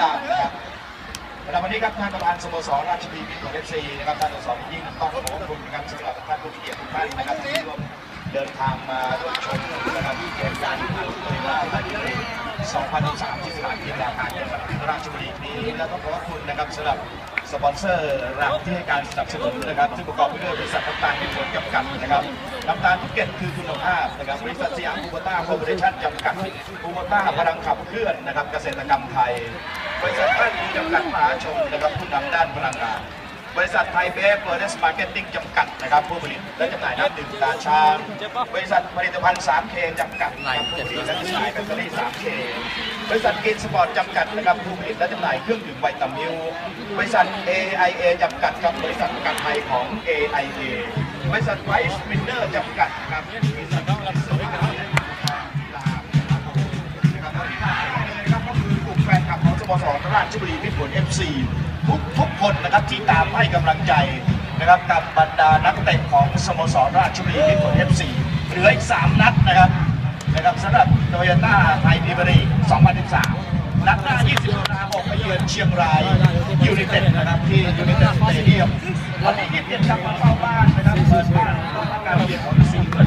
ด้นะครับสำหรับวันนี้ครับท่านประธานสโมสรราชบุบีมิตเอฟซีนะครับท่านสสยิ่งต้องขอบคุณนะครับสำหรับท่านผู้มีเกียรติทุกท่านนะครับที่ร่วมเดินทางมาร่วมชมนะครับที่เกมการที่ผ่านไปว่าวันนี้2023ที่สนามกีฬาการจังหวัดราชบุรีนี้แล้วก็ขอบคุณนะครับสำหรับ สปอนเซอร์หลักที่ให้การสนับสนุนนะครับซึ่งประกอบไปด้วยบริษัทน้ำตาลเป็นผลจำกัดนะครับน้ำตาลทุกเกตคือคุณภาพนะครับบริษัทสยามภูมิต้าคอร์ปอเรชั่นจำกัดภูมิต้าพลังขับเคลื่อนนะครับเกษตรกรรมไทย บริษัทท่านมีจำกัดมหาชนนะครับผู้นำด้านพลังงาน บริษัทไทยเบฟเฟอร์เนสมาร์เก็ตติ้งจำกัดนะครับผู้ผลิตและจำหน่ายน้ำดื่มตาช้างบริษัทผลิตภัณฑ์ 3K จำกัดนะครับผู้ผลิตและจำหน่ายแบตเตอรี่ 3K บริษัทกินสปอร์ตจำกัดนะครับผู้ผลิตและจำหน่ายเครื่องดื่มไวตามิลบริษัท AIA จำกัดกับบริษัทประกันภัยของ AIA บริษัทไวส์มินเนอร์จำกัดครับบริษัทที่รับสมัครกีฬานะครับผมนะครับวันนี้มาเลยครับก็คือกลุ่มแฟนคลับของสโมสรราชบุรีมิตรผล FC ทุกทุกคนนะครับที่ตามให้กำลังใจนะครับกับบรรดานักเตะของสโมสรราชบุรีมิตรผล FC เหลืออีก 3 นัดนะครับนะครับสำหรับโตโยต้าไทยพรีเมียร์ลีก2013 นัดหน้า 20ตุลาคมไปเยือนเชียงรายยูไนเต็ดนะครับที่ยูไนเต็ดสเตเดียมวันที่21ครับมาเข้าบ้านนะครับเปิดบ้านต้อนรับการเยือนของสีเงิน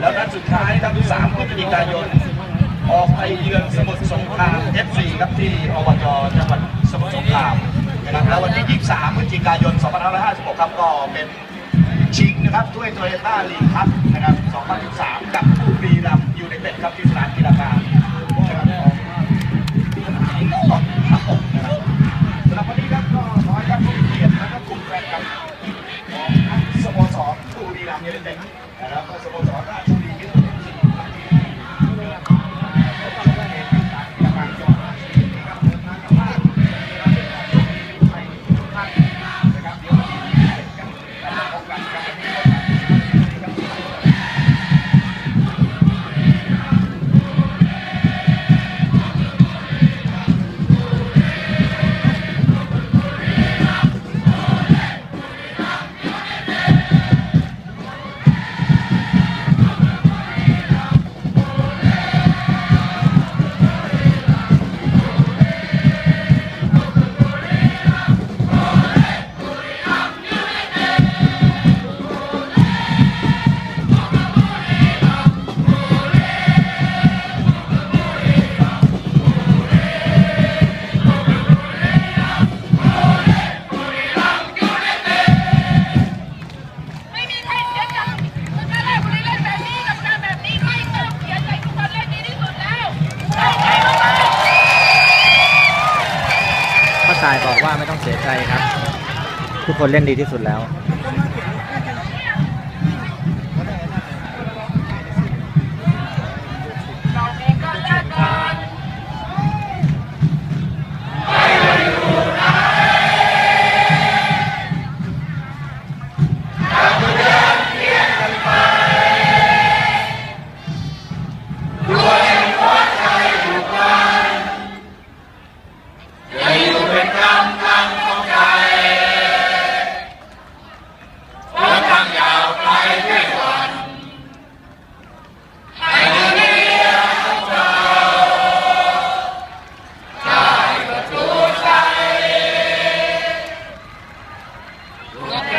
แล้วนัดสุดท้ายครับ3พฤศจิกายนออกไปเยือนสมุทรสงคราม FC ครับที่อบจจังหวัดสมุทรสงคราม นะครับแล้ววันที่ 23พฤศจิกายน 2556 ครับก็เป็นชิงนะครับถ้วยโตโยต้าลีกครับนะครับ 2013 กับผู้บุรีรัมย์ยูไนเต็ดครับที่สนามกีฬากลางนะครับสำหรับวันนี้ครับก็ขอให้ท่านผู้มีเกียรติและกลุ่มแฟนคลับของสโมสรผู้บีรัมย์ยูไนเต็ดนะครับสโมส ต้องเสียใจครับ ทุกคนเล่นดีที่สุดแล้ว Yeah.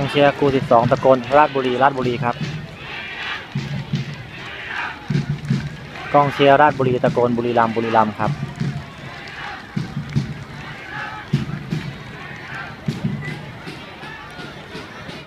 องเชียร์กู12ตะโกนราชบุรีราชบุรีครับกองเชียร์ราชบุรีตะโกนบุรีรัมย์บุรีรัมย์ครับ